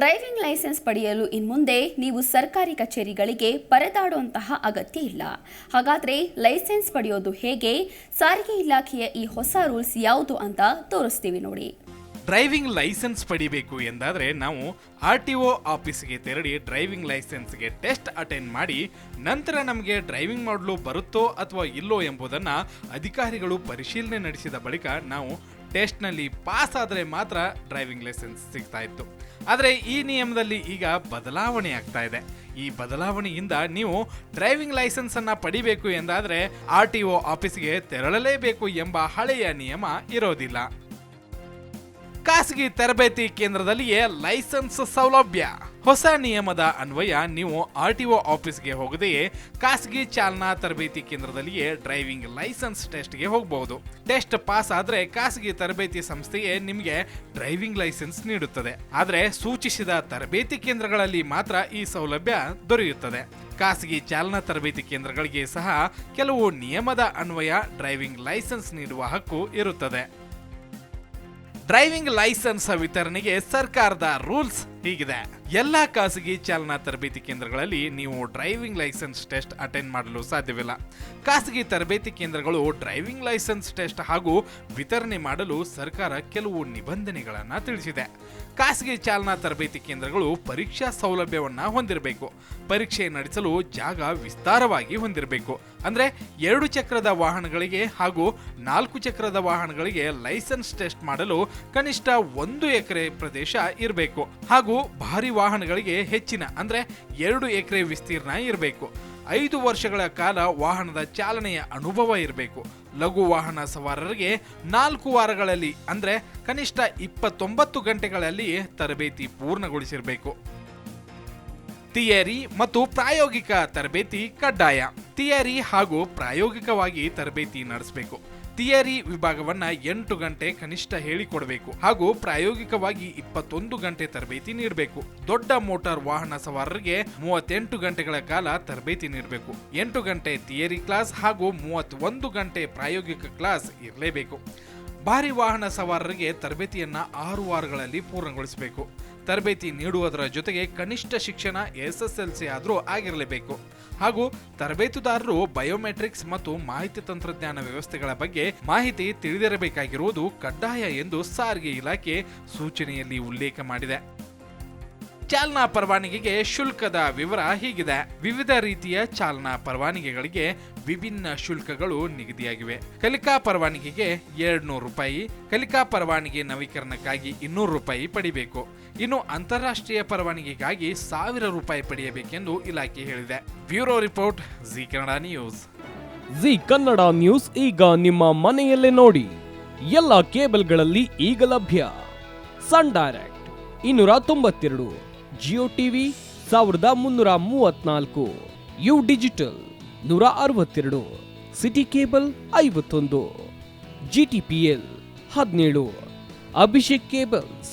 Driving licence ಪಡೆಯಲು ಇನ್ಮುಂದೆ ನೀವು ಸರ್ಕಾರಿ ಕಚೇರಿಗಳಿಗೆ ಪರದಾಡುವಂತಹ ಅಗತ್ಯ ಇಲ್ಲ. ಹಾಗಾದರೆ ಲೈಸೆನ್ಸ್ ಪಡೆಯೋದು ಹೇಗೆ? ಸಾರಿಗೆ ಇಲಾಖೆಯ ಈ ಹೊಸ ರೂಲ್ಸ್ ಯಾವುದು ಅಂತ ತೋರಿಸ್ತೀವಿ ನೋಡಿ. ಡ್ರೈವಿಂಗ್ ಲೈಸೆನ್ಸ್ ಪಡಿಬೇಕು ಎಂದಾದರೆ ನಾವು ಆರ್ ಟಿ ಒ ಆಫೀಸ್ಗೆ ತೆರಳಿ ಡ್ರೈವಿಂಗ್ ಲೈಸೆನ್ಸ್ಗೆ ಟೆಸ್ಟ್ ಅಟೆಂಡ್ ಮಾಡಿ ನಂತರ ನಮಗೆ ಡ್ರೈವಿಂಗ್ ಮಾಡಲು ಬರುತ್ತೋ ಅಥವಾ ಇಲ್ಲೋ ಎಂಬುದನ್ನು ಅಧಿಕಾರಿಗಳು ಪರಿಶೀಲನೆ ನಡೆಸಿದ ಬಳಿಕ ನಾವು ಟೆಸ್ಟ್ನಲ್ಲಿ ಪಾಸ್ ಆದರೆ ಮಾತ್ರ ಡ್ರೈವಿಂಗ್ ಲೈಸೆನ್ಸ್ ಸಿಗ್ತಾ ಇತ್ತು. ಆದರೆ ಈ ನಿಯಮದಲ್ಲಿ ಈಗ ಬದಲಾವಣೆ ಆಗ್ತಾ ಇದೆ. ಈ ಬದಲಾವಣೆಯಿಂದ ನೀವು ಡ್ರೈವಿಂಗ್ ಲೈಸೆನ್ಸ್ ಅನ್ನ ಪಡಿಬೇಕು ಎಂದಾದರೆ ಆರ್ ಟಿ ಒ ಆಫೀಸ್ಗೆ ತೆರಳಲೇಬೇಕು ಎಂಬ ಹಳೆಯ ನಿಯಮ ಇರೋದಿಲ್ಲ. ಖಾಸಗಿ ತರಬೇತಿ ಕೇಂದ್ರದಲ್ಲಿಯೇ ಲೈಸೆನ್ಸ್ ಸೌಲಭ್ಯ. ಹೊಸ ನಿಯಮದ ಅನ್ವಯ ನೀವು ಆರ್ ಟಿ ಒ ಆಫೀಸ್ಗೆ ಹೋಗದೆಯೇ ಖಾಸಗಿ ಚಾಲನಾ ತರಬೇತಿ ಕೇಂದ್ರದಲ್ಲಿಯೇ ಡ್ರೈವಿಂಗ್ ಲೈಸೆನ್ಸ್ ಟೆಸ್ಟ್ಗೆ ಹೋಗಬಹುದು ಟೆಸ್ಟ್ ಪಾಸ್ ಆದ್ರೆ ಖಾಸಗಿ ತರಬೇತಿ ಸಂಸ್ಥೆಯೇ ನಿಮಗೆ ಡ್ರೈವಿಂಗ್ ಲೈಸೆನ್ಸ್ ನೀಡುತ್ತದೆ. ಆದರೆ ಸೂಚಿಸಿದ ತರಬೇತಿ ಕೇಂದ್ರಗಳಲ್ಲಿ ಮಾತ್ರ ಈ ಸೌಲಭ್ಯ ದೊರೆಯುತ್ತದೆ. ಖಾಸಗಿ ಚಾಲನಾ ತರಬೇತಿ ಕೇಂದ್ರಗಳಿಗೆ ಸಹ ಕೆಲವು ನಿಯಮದ ಅನ್ವಯ ಡ್ರೈವಿಂಗ್ ಲೈಸೆನ್ಸ್ ನೀಡುವ ಹಕ್ಕು ಇರುತ್ತದೆ. ಡ್ರೈವಿಂಗ್ ಲೈಸೆನ್ಸ್ ವಿತರಣೆಗೆ ಸರ್ಕಾರದ ರೂಲ್ಸ್ ಹೀಗಿದೆ ಎಲ್ಲಾ ಖಾಸಗಿ ಚಾಲನಾ ತರಬೇತಿ ಕೇಂದ್ರಗಳಲ್ಲಿ ನೀವು ಡ್ರೈವಿಂಗ್ ಲೈಸೆನ್ಸ್ ಟೆಸ್ಟ್ ಅಟೆಂಡ್ ಮಾಡಲು ಸಾಧ್ಯವಿಲ್ಲ. ಖಾಸಗಿ ತರಬೇತಿ ಕೇಂದ್ರಗಳು ಡ್ರೈವಿಂಗ್ ಲೈಸೆನ್ಸ್ ಟೆಸ್ಟ್ ಹಾಗೂ ವಿತರಣೆ ಮಾಡಲು ಸರ್ಕಾರ ಕೆಲವು ನಿಬಂಧನೆಗಳನ್ನು ತಿಳಿಸಿದೆ. ಖಾಸಗಿ ಚಾಲನಾ ತರಬೇತಿ ಕೇಂದ್ರಗಳು ಪರೀಕ್ಷಾ ಸೌಲಭ್ಯವನ್ನು ಹೊಂದಿರಬೇಕು. ಪರೀಕ್ಷೆ ನಡೆಸಲು ಜಾಗ ವಿಸ್ತಾರವಾಗಿ ಹೊಂದಿರಬೇಕು. ಅಂದರೆ ಎರಡು ಚಕ್ರದ ವಾಹನಗಳಿಗೆ ಹಾಗೂ ನಾಲ್ಕು ಚಕ್ರದ ವಾಹನಗಳಿಗೆ ಲೈಸೆನ್ಸ್ ಟೆಸ್ಟ್ ಮಾಡಲು ಕನಿಷ್ಠ ಒಂದು ಎಕರೆ ಪ್ರದೇಶ ಇರಬೇಕು. ಹಾಗೂ ಭಾರಿ ವಾಹನಗಳಿಗೆ ಹೆಚ್ಚಿನ, ಅಂದರೆ ಎರಡು ಎಕರೆ ವಿಸ್ತೀರ್ಣ ಇರಬೇಕು. ಐದು ವರ್ಷಗಳ ಕಾಲ ವಾಹನದ ಚಾಲನೆಯ ಅನುಭವ ಇರಬೇಕು. ಲಘು ವಾಹನ ಸವಾರರಿಗೆ ನಾಲ್ಕು ವಾರಗಳಲ್ಲಿ, ಅಂದರೆ ಕನಿಷ್ಠ ಇಪ್ಪತ್ತೊಂಬತ್ತು ಗಂಟೆಗಳಲ್ಲಿ ತರಬೇತಿ ಪೂರ್ಣಗೊಳಿಸಿರಬೇಕು. ಥಿಯರಿ ಮತ್ತು ಪ್ರಾಯೋಗಿಕ ತರಬೇತಿ ಕಡ್ಡಾಯ. ಥಿಯರಿ ಹಾಗೂ ಪ್ರಾಯೋಗಿಕವಾಗಿ ತರಬೇತಿ ನಡೆಸಬೇಕು. ಥಿಯರಿ ವಿಭಾಗವನ್ನ ಎಂಟು ಗಂಟೆ ಕನಿಷ್ಠ ಹೇಳಿಕೊಡಬೇಕು ಹಾಗೂ ಪ್ರಾಯೋಗಿಕವಾಗಿ ಇಪ್ಪತ್ತೊಂದು ಗಂಟೆ ತರಬೇತಿ ನೀಡಬೇಕು. ದೊಡ್ಡ ಮೋಟಾರ್ ವಾಹನ ಸವಾರರಿಗೆ ಮೂವತ್ತೆಂಟು ಗಂಟೆಗಳ ಕಾಲ ತರಬೇತಿ ನೀಡಬೇಕು. ಎಂಟು ಗಂಟೆ ಥಿಯರಿ ಕ್ಲಾಸ್ ಹಾಗೂ ಮೂವತ್ತೊಂದು ಗಂಟೆ ಪ್ರಾಯೋಗಿಕ ಕ್ಲಾಸ್ ಇರಲೇಬೇಕು. ಭಾರಿ ವಾಹನ ಸವಾರರಿಗೆ ತರಬೇತಿಯನ್ನ ಆರು ವಾರಗಳಲ್ಲಿ ಪೂರ್ಣಗೊಳಿಸಬೇಕು. ತರಬೇತಿ ನೀಡುವುದರ ಜೊತೆಗೆ ಕನಿಷ್ಠ ಶಿಕ್ಷಣ ಎಸ್ ಎಸ್ ಎಲ್ ಸಿ ಆದರೂ ಆಗಿರಲೇಬೇಕು. ಹಾಗೂ ತರಬೇತುದಾರರು ಬಯೋಮೆಟ್ರಿಕ್ಸ್ ಮತ್ತು ಮಾಹಿತಿ ತಂತ್ರಜ್ಞಾನ ವ್ಯವಸ್ಥೆಗಳ ಬಗ್ಗೆ ಮಾಹಿತಿ ತಿಳಿದಿರಬೇಕಾಗಿರುವುದು ಕಡ್ಡಾಯ ಎಂದು ಸಾರಿಗೆ ಇಲಾಖೆ ಸೂಚನೆಯಲ್ಲಿ ಉಲ್ಲೇಖ ಮಾಡಿದೆ. ಚಾಲನಾ ಪರವಾನಗಿಗೆ ಶುಲ್ಕದ ವಿವರ ಹೀಗಿದೆ. ವಿವಿಧ ರೀತಿಯ ಚಾಲನಾ ಪರವಾನಗಿಗಳಿಗೆ ವಿಭಿನ್ನ ಶುಲ್ಕಗಳು ನಿಗದಿಯಾಗಿವೆ. ಕಲಿಕಾ ಪರವಾನಗಿಗೆ ಎರಡ್ನೂರು ರೂಪಾಯಿ, ಕಲಿಕಾ ಪರವಾನಗಿ ನವೀಕರಣಕ್ಕಾಗಿ ಇನ್ನೂರು ರೂಪಾಯಿ ಪಡಿಬೇಕು. ಇನ್ನು ಅಂತಾರಾಷ್ಟ್ರೀಯ ಪರವಾನಗಿಗಾಗಿ ಸಾವಿರ ರೂಪಾಯಿ ಪಡೆಯಬೇಕೆಂದು ಇಲಾಖೆ ಹೇಳಿದೆ. Bureau report, Zee Kannada news. Zee Kannada news ಈಗ ನಿಮ್ಮ ಮನೆಯಲ್ಲೇ ನೋಡಿ. ಎಲ್ಲ ಕೇಬಲ್ಗಳಲ್ಲಿ ಈಗ ಲಭ್ಯ. ಸನ್ ಡೈರೆಕ್ಟ್, ಇನ್ನೂರ ತೊಂಬತ್ತೆರಡು, ಜಿಯೋ ಟಿವಿ, ಸಾವಿರದ ಮುನ್ನೂರ ಮೂವತ್ನಾಲ್ಕು ಯು ಡಿಜಿಟಲ್, ನೂರ ಅರವತ್ತೆರಡು, ಸಿಟಿ ಕೇಬಲ್ ಐವತ್ತೊಂದು, ಜಿ ಟಿ ಪಿ ಎಲ್ ಹದಿನೇಳು, ಅಭಿಷೇಕ್ ಕೇಬಲ್ಸ್